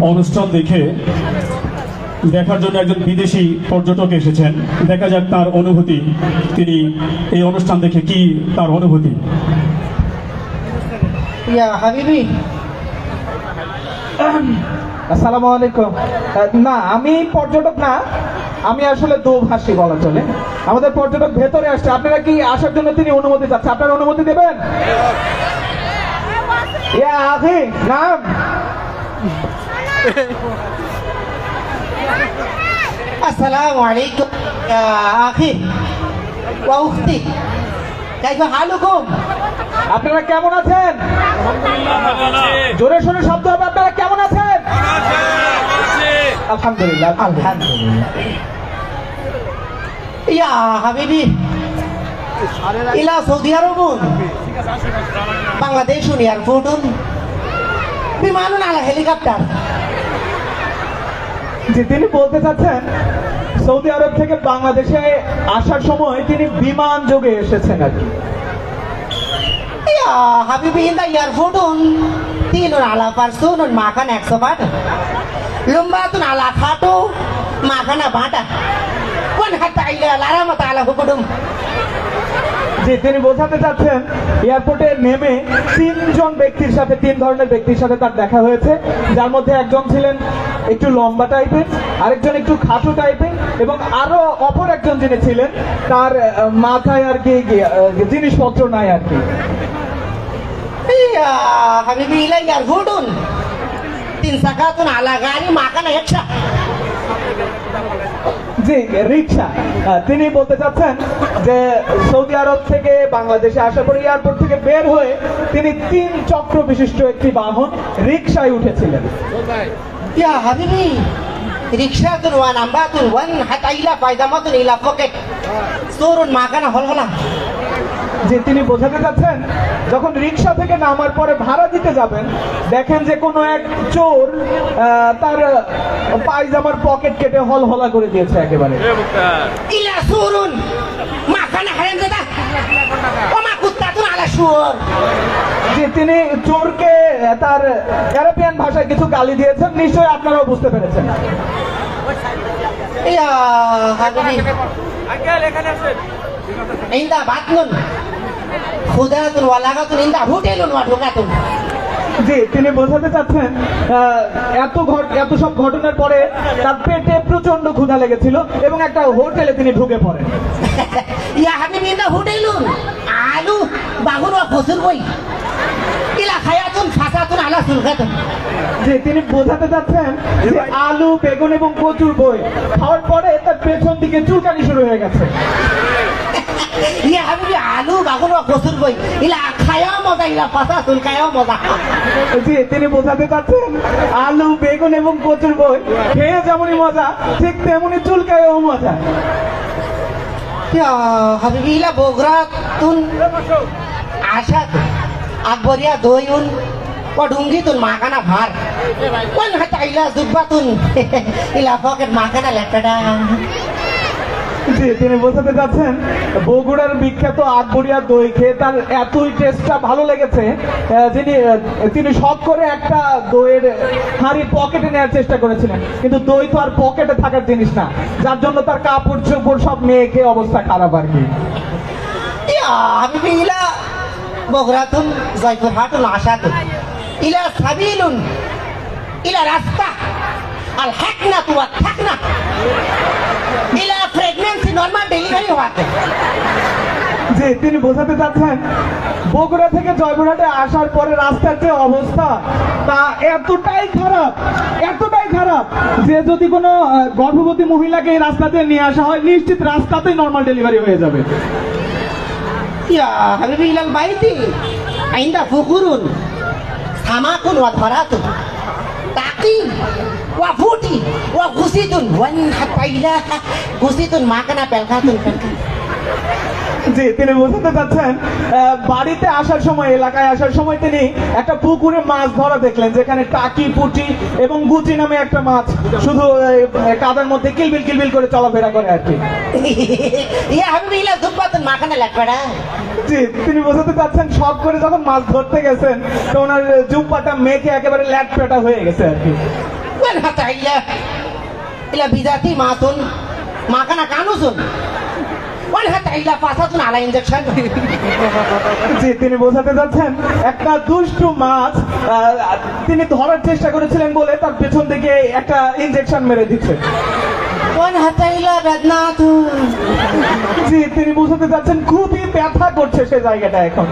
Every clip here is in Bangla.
অনুষ্ঠান দেখে দেখার জন্য একজন বিদেশি পর্যটক এসেছেন। দেখা যাক তার অনুভূতি। তিনি এই অনুষ্ঠান দেখে কি তার অনুভূতি? ইয়া আসসালামু আলাইকুম। না, আমি পর্যটক না। আমি আসলে দোভাষী বলা চলে। আমাদের পর্যটক ভেতরে আসছে। আপনারা কি আসার জন্য তিনি অনুমতি চাচ্ছে আপনারা অনুমতি দেবেন? ইয়া নাম। আপনারা কেমন আছেন? জোরে সোরে শব্দ হবে আপনারা কেমন আছেন? আলহামদুলিল্লাহ আলহামদুলিল্লাহ ইয়া হাবিবি ইলা সৌদি আরবুন। বাংলাদেশুন এয়ারপোর্টুন বিমানুন আলা হেলিকপ্টার। যে তিনি বলতে চাচ্ছেন, সৌদি আরব থেকে বাংলাদেশে আসার সময় তিনি বিমান যোগে এসেছেন আর কি। হাবিবি ইন দা এয়ারপোর্টুন তিনুন আলা পারসুনুন মাখান একশো বাট লুম্বাতুন আলা খাটো, মাখানা বাটা। কোন হাত আইলা লারামত আলা হুকুডুম। যে তিনি বোঝাতে চাচ্ছেন, এয়ারপোর্টে নেমে তিনজন ব্যক্তির সাথে, তিন ধরনের ব্যক্তির সাথে তার দেখা হয়েছে যার মধ্যে একজন ছিলেন একটু লম্বা টাইপের, আরেকজন একটু খাটো টাইপের, এবং আরও অপর একজন যিনি ছিলেন, তার মাথায় আর কি জিনিসপত্র নাই আর কি yarhudun. Tin sakatun ala gani makan ekstra. Charging রিক্সা তিনি বলতে চাচ্ছেন যে সৌদি আরব থেকে বাংলাদেশে আসার পর এয়ারপোর্ট থেকে বের হয়ে তিনি তিন চক্র বিশিষ্ট একটি বাহন রিক্সায় উঠেছিলেন। রিক্সা তুল ওয়ান আমরা তুল ওয়ান হাতাইলা পায়দা মতন ইলা পকেট। তোর মাখানা হল না। যে তিনি বোঝাতে চাচ্ছেন যখন রিক্সা থেকে নামার পরে ভাড়া দিতে যাবেন দেখেন যে কোনো এক চোর তার পায়জামার পকেট কেটে হল হলা করে দিয়েছে একেবারে। sur. যে তিনি চোরকে তার ইউরোপিয়ান ভাষায় কিছু গালি দিয়েছেন নিশ্চয়ই আপনারাও বুঝতে পেরেছেন। তিনি বোঝাতে চাচ্ছেন এত ঘট এত সব ঘটনার পরে তার পেটে প্রচণ্ড ক্ষুধা লেগেছিল এবং একটা হোটেলে তিনি ঢুকে পড়ে ইয়া হোটেল আলু বাবুর বা তিনি বোঝাতে যাচ্ছেন আলু বেগুন এবং প্রচুর বই খাওয়ার পরে তার পেছন দিকে চুলকানি শুরু হয়ে গেছে। আলু বেগুন এবং প্রচুর বই খেয়ে যেমনই মজা ঠিক তেমনি চুলকায় মজা। হাবিবি ইলা বোগরা আশা doyun. Wadunggitun makana bhar. Wan hatta ila zubbatun. Ila pocket makana leptada. জি তিনি বোঝাতে চাচ্ছেন বগুড়ার বিখ্যাত আকবরিয়া দই খেয়ে তার এতই টেস্টটা ভালো লেগেছে যিনি তিনি শখ করে একটা দইয়ের হাঁড়ি পকেটে নেওয়ার চেষ্টা করেছিলেন কিন্তু দই তো আর পকেটে থাকার জিনিস না যার জন্য তার কাপড় চোপড় সব মেয়ে খেয়ে অবস্থা খারাপ আর কি Ya habibi bogratun zaifurhatun ashatun. Ila sabilun. Ila rasta. Al hakna tu hakna. Ila pregnancy normal delivery হওয়াতে যে তিনি বোঝাতে চাচ্ছেন, বগুড়া থেকে জয়পুরহাটে আসার পরে রাস্তার যে অবস্থা, তা এতটাই খারাপ এতটাই খারাপ যে যদি কোনো গর্ভবতী মহিলাকে এই রাস্তাতে নিয়ে আসা হয়, নিশ্চিত রাস্তাতেই নর্মাল ডেলিভারি হয়ে যাবে Ya habibi ilal baiti. Ainda fukurun. Samakun wa dharatun. Taki wa futi wa gusitun wan hatta ila gusitun makana pelkatun pelkat. জি তিনি বোঝাতে চাচ্ছেন বাড়িতে আসার সময় এলাকায় আসার সময় তিনি একটা পুকুরে মাছ ধরা দেখলেন যেখানে টাকি পুটি এবং গুচি নামে একটা মাছ শুধু কাদার মধ্যে কিলবিল কিলবিল করে চলাফেরা করে আর কি। ইয়া মাখানা জি তিনি বোঝাতে চাচ্ছেন শখ করে যখন মাছ ধরতে গেছেন তো ওনার জুম্পাটা মেখে একেবারে ল্যাট পেটা হয়ে গেছে আর কি। wan hata ila ila জি তিনি বোঝাতে যাচ্ছেন একটা দুষ্টু মাছ তিনি ধরার চেষ্টা করেছিলেন বলে তার পেছন থেকে একটা ইনজেকশন মেরে দিচ্ছে। জি তিনি বোঝাতে যাচ্ছেন খুবই ব্যথা করছে সে জায়গাটা এখন।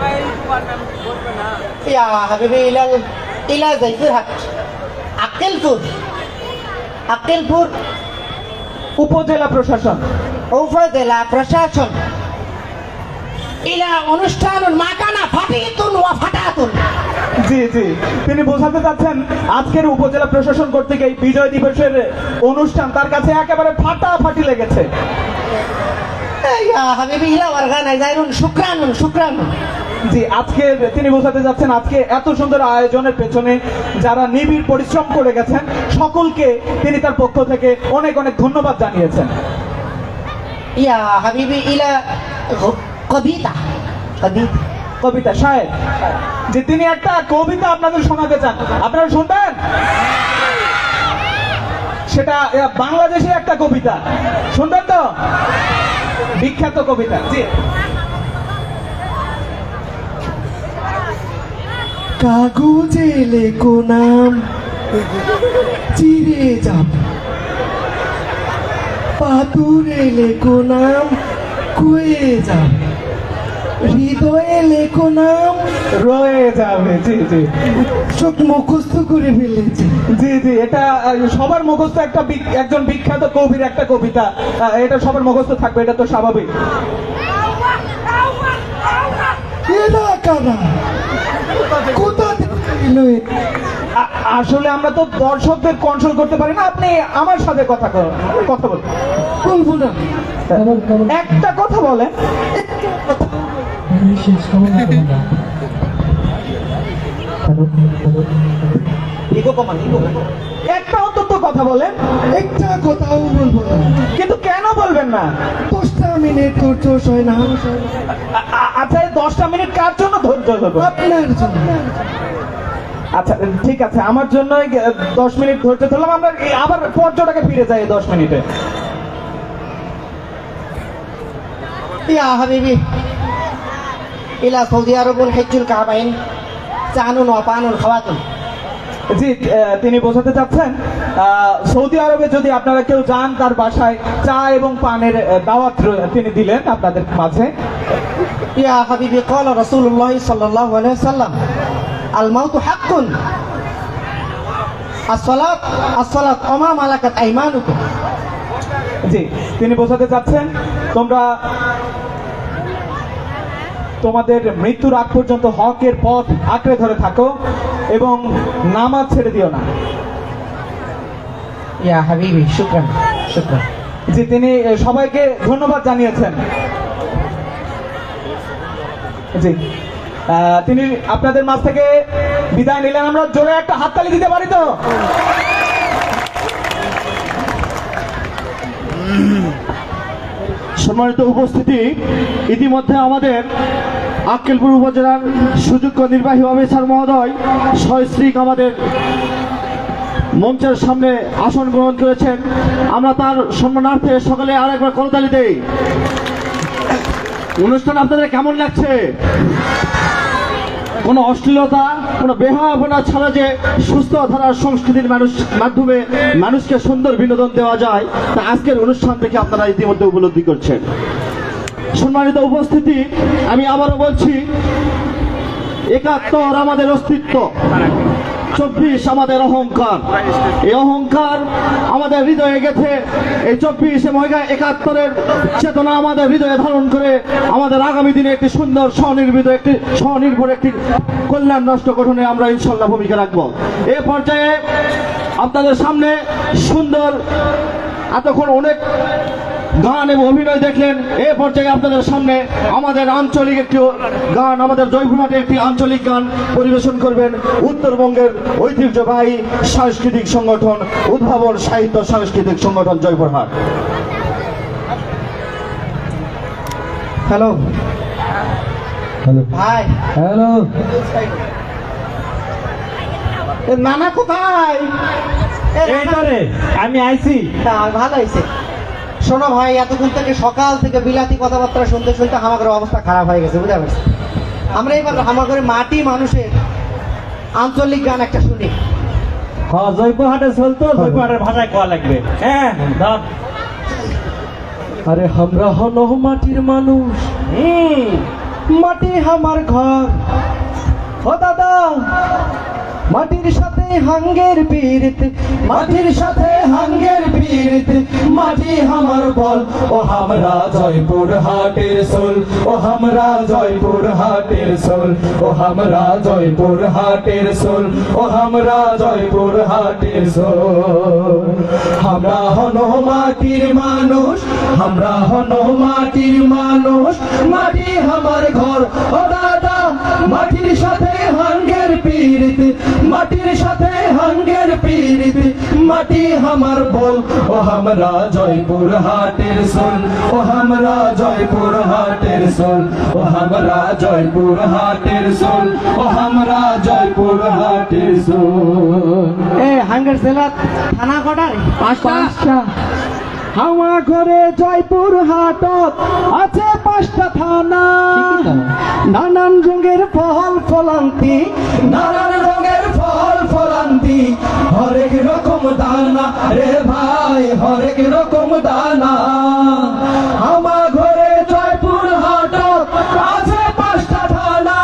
zaifirhat akilpur akilpur উপজেলা প্রশাসন। উপজেলা প্রশাসন। ইলা অনুষ্ঠান মাকানা ফাটিতুন ওয়া ফাটাতুন জি জি। তিনি বোঝাতে চাচ্ছেন আজকের উপজেলা প্রশাসন কর্তৃক এই বিজয় দিবসের অনুষ্ঠান তার কাছে একেবারে ফাটাফাটি লেগেছে। হাবিবি ইলা ওয়ারগানা জাইরুন শুকরানুন শুকরানুন জি আজকে তিনি বোঝাতে যাচ্ছেন আজকে এত সুন্দর আয়োজনের পেছনে যারা নিবিড় পরিশ্রম করে গেছেন সকলকে তিনি তার পক্ষ থেকে অনেক অনেক ধন্যবাদ জানিয়েছেন। ইয়া হাবিবি ইলা কবিতা কবিতা। কবিতা শায়ের যে তিনি একটা কবিতা আপনাদের শোনাতে চান আপনারা শুনবেন? সেটা আহ, বাংলাদেশি একটা কবিতা। শুনবেন তো? বিখ্যাত কবিতা জি। কাগজে লেখো নাম চিরে যাব। পাতুরে লেখো নাম কুয়ে যাব। হৃদয়ে লেখো নাম। রয়ে যাবে জি জি। সব মুখস্থ করে ফেলেছি। জি জি এটা সবার মুখস্থ একটা একজন বিখ্যাত কবির একটা কবিতা। এটা সবার মুখস্থ থাকবে এটা তো স্বাভাবিক। এরা কারা কোথা আসলে আমরা তো দর্শকদের কন্ট্রোল করতে পারি না। আপনি আমার সাথে কথা কথা বলুন। বলব না। একটা কথা বলেন। একটা অন্তত কথা বলেন একটা কথাও বলব কিন্তু কেন বলবেন না? দশটা মিনিট ধৈর্য সয় না আচ্ছা দশটা মিনিট কার জন্য ধৈর্য ধরবো? আপনার জন্য। আচ্ছা ঠিক আছে আমার জন্য দশ মিনিট ধৈর্য ধরলাম। আমরা আবার পর্যটাকে ফিরে যাই দশ মিনিটে। হাবিবি। ইলা সৌদি আরবুল হেজুল কাবাইন চানুন অপানুন খাওয়াতুন জি তিনি বোঝাতে চাচ্ছেন সৌদি আরবে যদি আপনারা কেউ যান তার বাসায় চা এবং পানের দাওয়াত তিনি দিলেন আপনাদের মাঝে। ইয়া হাবিবি কল রসুল্লাহ সাল্লাহ সাল্লাম আল মাউতু হাক্কুন আসলাত আসলাত অমা মালাকাত আইমানুকুম। জি তিনি বোঝাতে চাচ্ছেন তোমরা তোমাদের মৃত্যুর আগ পর্যন্ত হকের পথ আঁকড়ে ধরে থাকো এবং নামাজ ছেড়ে দিও না। ইয়া হাবিবি শুকরান শুকরান। জি তিনি সবাইকে ধন্যবাদ জানিয়েছেন। জি তিনি আপনাদের মাঝ থেকে বিদায় নিলেন। আমরা জোরে একটা হাততালি দিতে পারি তো? সম্মানিত উপস্থিতি, ইতিমধ্যে আমাদের আক্কেলপুর উপজেলার সুযোগ্য নির্বাহী অফিসার মহোদয় সয়শ্রিক আমাদের মঞ্চের সামনে আসন গ্রহণ করেছেন। আমরা তার সম্মানার্থে সকালে আরেকবার করতালি দেই। অনুষ্ঠান আপনাদের কেমন লাগছে? কোনো অশ্লীলতা, কোনো বেহাবনা ছাড়া যে সুস্থ ধারার সংস্কৃতির মানুষ, মাধ্যমে মানুষকে সুন্দর বিনোদন দেওয়া যায়, তা আজকের অনুষ্ঠান থেকে আপনারা ইতিমধ্যে উপলব্ধি করছেন। সম্মানিত উপস্থিতি, আমি আবারও বলছি, একাত্তর আমাদের অস্তিত্ব। চব্বিশ আমাদের অহংকার। এই অহংকার আমাদের হৃদয়ে গেছে। এই চব্বিশ একা- একাত্তরের চেতনা আমাদের হৃদয়ে ধারণ করে আমাদের আগামী দিনে একটি সুন্দর স্বনির্মিত একটি স্বনির্ভর একটি কল্যাণ রাষ্ট্র গঠনে আমরা ইনশাল্লাহ ভূমিকা রাখব। এ পর্যায়ে আপনাদের সামনে সুন্দর, এতক্ষণ অনেক গান এবং অভিনয় দেখলেন। এ পর্যায়ে আপনাদের সামনে আমাদের আঞ্চলিক একটি গান আমাদের জয়পুরহাটের একটি আঞ্চলিক গান পরিবেশন করবেন উত্তরবঙ্গের ঐতিহ্যবাহী সাংস্কৃতিক সংগঠন উদ্ভাবন সাহিত্য সাংস্কৃতিক সংগঠন জয়পুরহাট। হ্যালো হ্যালো ভাই হ্যালো নানা কোথায়? আমি আইছি। তা, ভালো হয়েছে শোনো ভাই এতক্ষণ থেকে সকাল থেকে বিলাতি কথাবার্তা শুনতে শুনতে আমাদের অবস্থা খারাপ হয়ে গেছে বুঝতে পারছি আমরা এবার আমাদের মাটি মানুষের আঞ্চলিক গান একটা শুনি। হ্যাঁ জয়পুরহাটে চলতো জয়পুরহাটের ভাষায় কোয়া লাগবে। হ্যাঁ আরে আমরা হলো মাটির মানুষ। হুম। মাটি আমার ঘর। ও দাদা মাটির সাথে হাঙ্গের পীড়িত, মাটির সাথে হাঙ্গের পীড়িত। মাটি আমার বল, ও আমরা জয়পুর হাটের সোল, ও আমরা জয়পুর হাটের সোল, ও আমরা জয়পুর হাটের সোল, ও আমরা জয়পুর হাটের সোল। আমরা হন মাটির মানুষ, আমরা হন মাটির মানুষ, মাটি আমার ঘর, ও দাদা মাটির সাথে হাঙ্গের পীড়িত মাটির সাথে হাঙ্গের পীড়িত। মাটি আমার বল ও আমরা জয়পুর হাটের সোল ও আমরা জয়পুর হাটের সোল ও আমরা জয়পুর হাটের সোল ও আমরা জয়পুর হাটের সোল। এ হাঙ্গের জেলা থানা কটার পাঁচটা। আমার ঘরে জয়পুর হাটত। আছে পাঁচটা থানা। নানান রঙের ফল ফলান্তি নানান রঙের ফল ফলান্তি। হরেক রকম দানা রে ভাই হরেক রকম দানা। ঘরে জয়পুর হাটত আছে পাঁচটা থানা।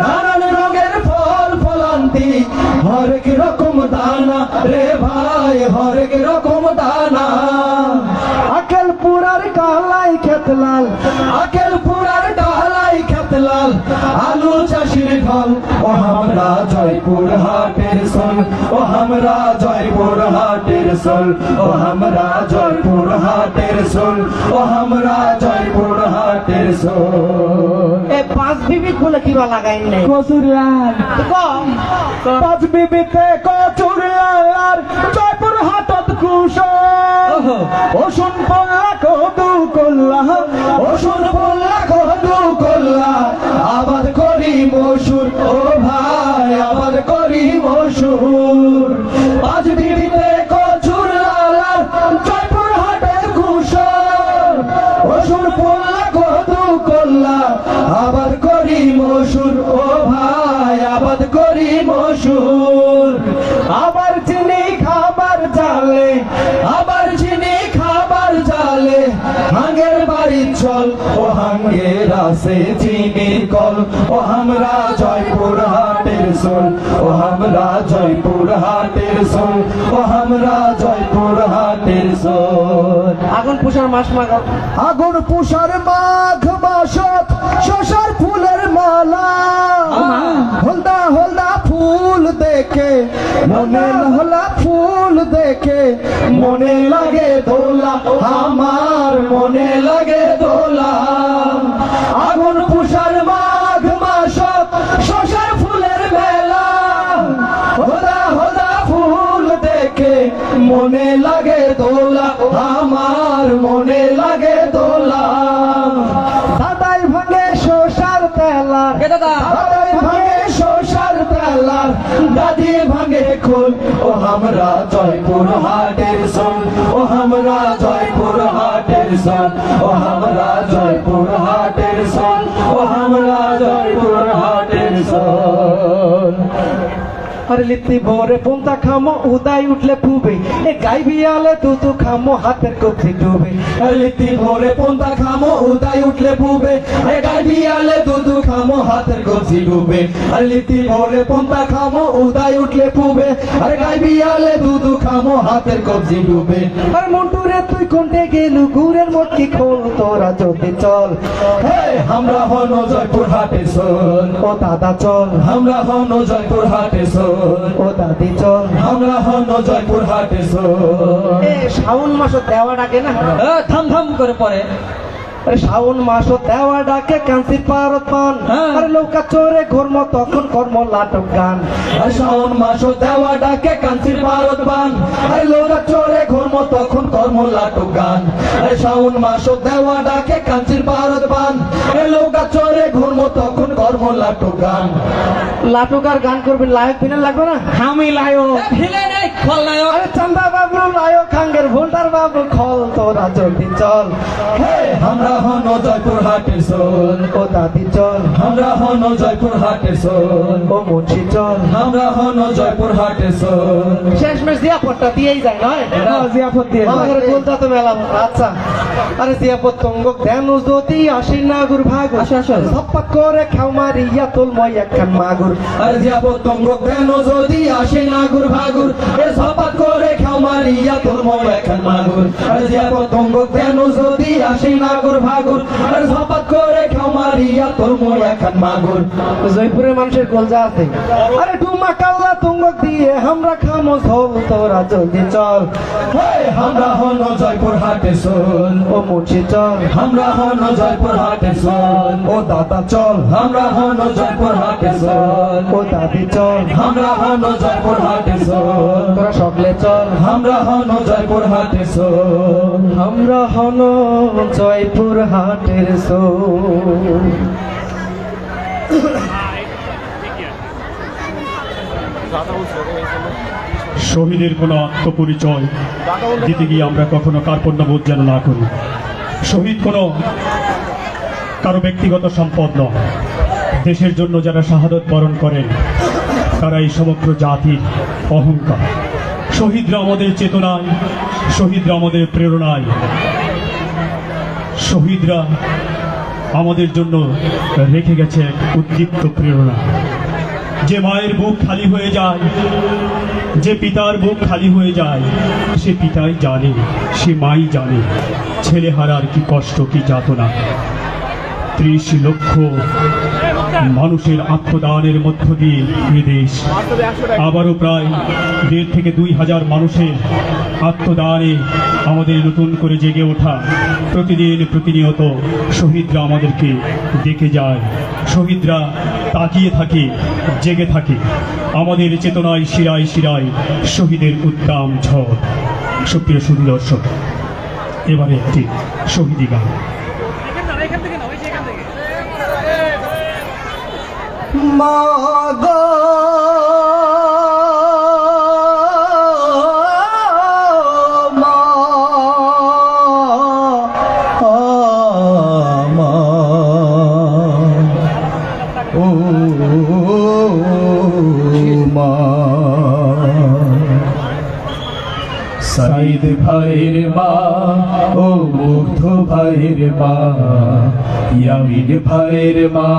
নানান রঙের ফল ফলান্তি হরেক রকম দানা রে ভাই হরেক রকম দানা। কালাই খেতলাল আকেল পুরার ডালাই খেতলাল আলু চাষির ঢল ও আমরা জয়পুর হাটের সোল। ও আমরা জয়পুর হাটের সোল। ও আমরা জয়পুর হাটের সোল। ও আমরা জয়পুর হাটের সোল। এ পাঁচ বিবিধ বলে কিবা লাগাই নাই? কচুরিয়ার। পাঁচ বিবিতে কচুরিয়ার। জয়পুর হাটত কুশ ওষুন পল্লা কদু কল্লা। ওষুন পল্লা কদু কল্লা। আবাদ করি মসুর ও চল ও হাঙ্গের আসে চিনির কল। ও আমরা জয়পুর হাটের সোল। ও আমরা জয়পুর হাটের সোল। ও আমরা জয়পুর হাটের সোল। আগুন পুষার মাস মাগাও। আগুন পুষার মাঘ মাসত শশার ফুলের মালা। হলদা হলদা ফুল দেখে মনে হলা ফুল দেখে মনে লাগে দোলা। আমার মনে লাগে দোলা। আগুন পুষার মাঘ দাদি ভাঙে খুন। ও আমরা জয়পুর হাটের সন। ও আমরা জয়পুর হাটের সন। ও আমরা জয়পুর হাটের সন। ও আমরা জয়পুর হাটের সোন। আরে লিত্তি ভোরে পোন্তা খামো, উদাই উঠলে পুবে। এ গাই বিয়ালে তুতু খামো, হাতের কপি ডুবে। আরে লিত্তি ভোরে পোন্তা খামো, উদাই উঠলে পুবে। এ গাই বিয়ালে তুতু খামো, হাতের কপি ডুবে। আরে লিত্তি ভোরে পোন্তা খামো, উদাই উঠলে পুবে। আরে গাই বিয়ালে তুতু খামো, হাতের কপি ডুবে। আরে মন্টুরে তুই কোনটে গেলু? গুড়ের মটকি খোল, তোরা যদি চল। হে, আমরা হন জয়পুর হাটে চল ও দাদা, চল। আমরা হন জয়পুর হাটে চল ও দাদি চল আমরা হন জয়পুর হাটে এ শ্রাবণ মাস দেওয়া ডাকে না? থাম থাম করে পরে। শ্রাবণ মাস দেওয়া ডাকে কান্তির পারত পান। হ্যাঁ। আরে নৌকা চোরে ঘর্ম তখন কর্ম লাটক গান। আরে শ্রাবণ মাস দেওয়া ডাকে কান্তির পারত পান। আরে নৌকা চোরে ঘর্ম তখন কর্ম লাটক গান। আরে শ্রাবণ মাস দেওয়া ডাকে কান্তির পারত পান। আরে নৌকা চোরে ঘর্ম তখন কর্ম লাটক গান। লাটুকার গান করবেন লায়ক ফিনাল লাগবে না? আমি লায়ক। ফেলে নেই খল নায়ক। আরে চন্দা বাবু নায়ক খাঙ্গের ভোল্টার বাবু খল তোরা জলদি চল আমরা হন জয়পুর হাটের সোল। ও দাদি চল? আমরা হন জয়পুর হাটের সোল। ও মুন্সি চল। আমরা হন জয়পুর হাটের সোল। শেষ মেশ দিয়া পট্টা দিয়েই যায় নয়? জিয়াফত দিয়ে আমাদের গোলটা তো মেলা আচ্ছা। আরে জিয়াপত তঙ্গক দেন যদি আসি নাগুর ভাগুর আসো, আসো। সপ্পাত করে খাও মারিয়া তোল মই একখান মাগুর। আরে জিয়াপত তঙ্গক দেন যদি আসি নাগুর ভাগুর? এ সপ্পাত করে খাও মারিয়া তোল মই একখান মাগুর। আরে জিয়াপত তঙ্গক দেন যদি আসি নাগুর ভাগুর? আরে সপ্পাত করে খাও মারিয়া তোল মই একখান মাগুর। জয়পুরের মানুষের গোলজা আছে। আরে ডুমা কাল্লা তুঙ্গক তোরা চল। আমরা হন জয়পুর হাটে ও চল। আমরা হন জয়পুর হাটে ও দাদা চল। আমরা হন জয়পুর হাটে ও দাদি চল। আমরা হন জয়পুর হাটে তোরা সকলে চল। আমরা হন জয়পুর হাটে আমরা হন জয়পুর হাটের সোল। শহীদের কোনো আত্মপরিচয় দিতে গিয়ে আমরা কখনো কার্পণ্যবোধ যেন না করি। শহীদ কোনো কারও ব্যক্তিগত সম্পদ নয়। দেশের জন্য যারা শাহাদত বরণ করেন, তারা এই সমগ্র জাতির অহংকার। শহীদরা আমাদের চেতনায়, শহীদরা আমাদের প্রেরণায়। শহীদরা আমাদের জন্য রেখে গেছে এক উদ্দীপ্ত প্রেরণা। যে মায়ের বুক খালি হয়ে যায়, যে পিতার বুক খালি হয়ে যায়, সে পিতাই জানে, সে মাই জানে, ছেলে হারার কি কষ্ট, কি যাতনা। ত্রিশ লক্ষ মানুষের আত্মদানের মধ্য দিয়ে এ দেশ। আবারও প্রায় দেড় থেকে দুই হাজার মানুষের আত্মদানে আমাদের নতুন করে জেগে ওঠা প্রতিদিন প্রতিনিয়ত শহীদরা আমাদেরকে দেখে যায়। শহীদরা তাকিয়ে থাকে, জেগে থাকে। আমাদের চেতনায় শিরায় শিরায় শহীদের উত্তাম ঝড়। সুপ্রিয় সুদী দর্শক, এবারে একটি শহীদি গান। মা মা সাইদ ভাইয়ের মা ও মুগ্ধ ভাইয়ের মা, ইয়ামিন ভাইয়ের মা,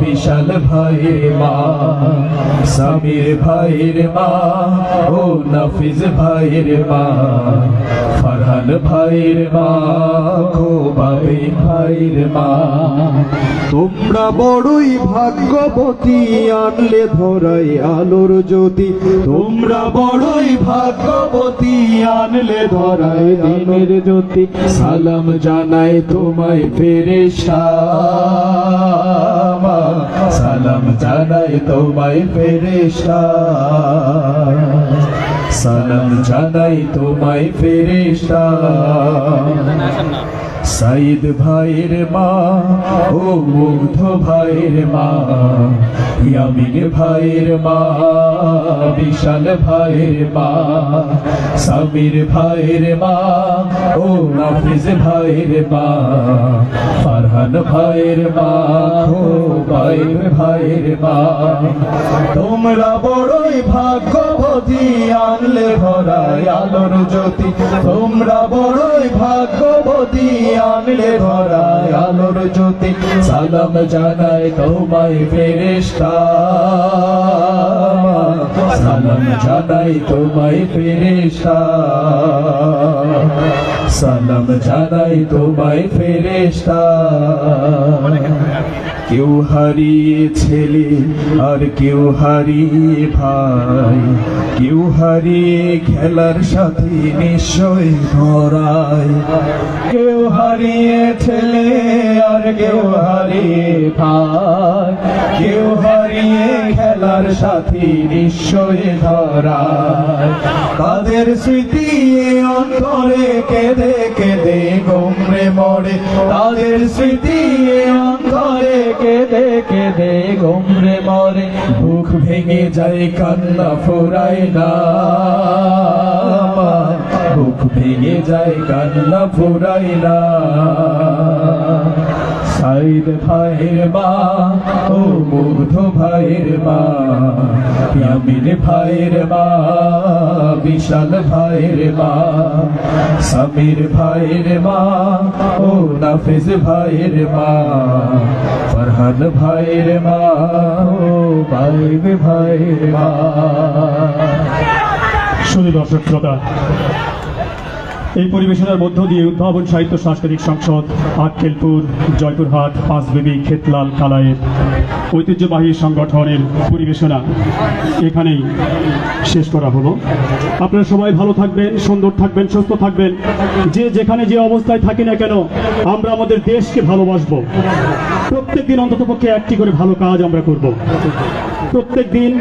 বিশাল ভাইয়ের মা, সামির ভাইয়ের মা ও নাফিজ ভাইয়ের মা ফারহান ভাইয়ের মা খোবাবে ভাইয়ের মা। তোমরা বড়ই ভাগ্যবতী, আনলে ধরাই আলোর জ্যোতি। তোমরা বড়ই ভাগ্যবতী, আনলে ধরায় দিনের জ্যোতি। সালাম জানাই তোমায় ফেরেশতা সালাম জানাই তোমায় ফেরেশতা সালাম জানাই তোমায় ফেরেশতা। সাইদ ভাইয়ের মা ও মুগ্ধ ভাইয়ের মা, ইয়ামিন ভাইয়ের মা, বিশাল ভাইয়ের মা, সামির ভাইয়ের মা ও নাফিজ ভাইয়ের মা, ফারহান ভাইয়ের মা ও ভাইয়ের ভাইয়ের মা। তোমরা বড়ই ভাগ্যবতী, আনলে ভরায় আলোর জ্যোতি। তোমরা বড়ই ভাগ্যবতী আনলে ভরায় আলোর জ্যোতি। সালাম জানাই তোমায় ফেরেশতা। সালাম জানাই তোমায় ফেরেশতা। সালাম জানাই তোমায় ফেরেশতা। কেউ হারিয়ে ছেলে আর কেউ হারিয়ে ভাই। কেউ হারিয়ে খেলার সাথে নিশ্চয় ধরায় কেউ হারিয়ে ছেলে আর কেউ হারিয়ে ভাই। কেউ হারিয়ে খেলার সাথে নিশ্চয় ধরায় তাদের স্মৃতি অন্তরে কেঁদে কেঁদে গোমরে মরে। তাদের স্মৃতি অন্তরে কেঁদে কেঁদে গোমরে মরে। বুক ভেঙে যায়, কান্না ফোরায় না। বুক ভেঙে যায়, কান্না ফোরায় না। সাইদ ভাইয়ের মা, ও মুগ্ধ ভাইয়ের মা, ইয়ামিন ভাইয়ের মা, বিশাল ভাইয়ের মা, সামির ভাইয়ের মা, ও নাফিজ ভাইয়ের মা, ফরহান ভাইয়ের মা, ও বাইব ভাইয়ের মা। শুধু দর্শক শ্রোতা এই পরিবেশনার মধ্য দিয়ে উদ্ভাবন সাহিত্য সাংস্কৃতিক সংসদ, আক্কেলপুর, জয়পুরহাট, পাঁচবেবি, খেতলাল কালায়ের ঐতিহ্যবাহী সংগঠনের পরিবেশনা এখানেই শেষ করা হলো। আপনারা সবাই ভালো থাকবেন, সুন্দর থাকবেন, সুস্থ থাকবেন। যে যেখানে যে অবস্থায় থাকি না কেন, আমরা আমাদের দেশকে ভালোবাসবো। প্রত্যেক দিন অন্ততপক্ষে একটি করে ভালো কাজ আমরা করব। প্রত্যেক দিন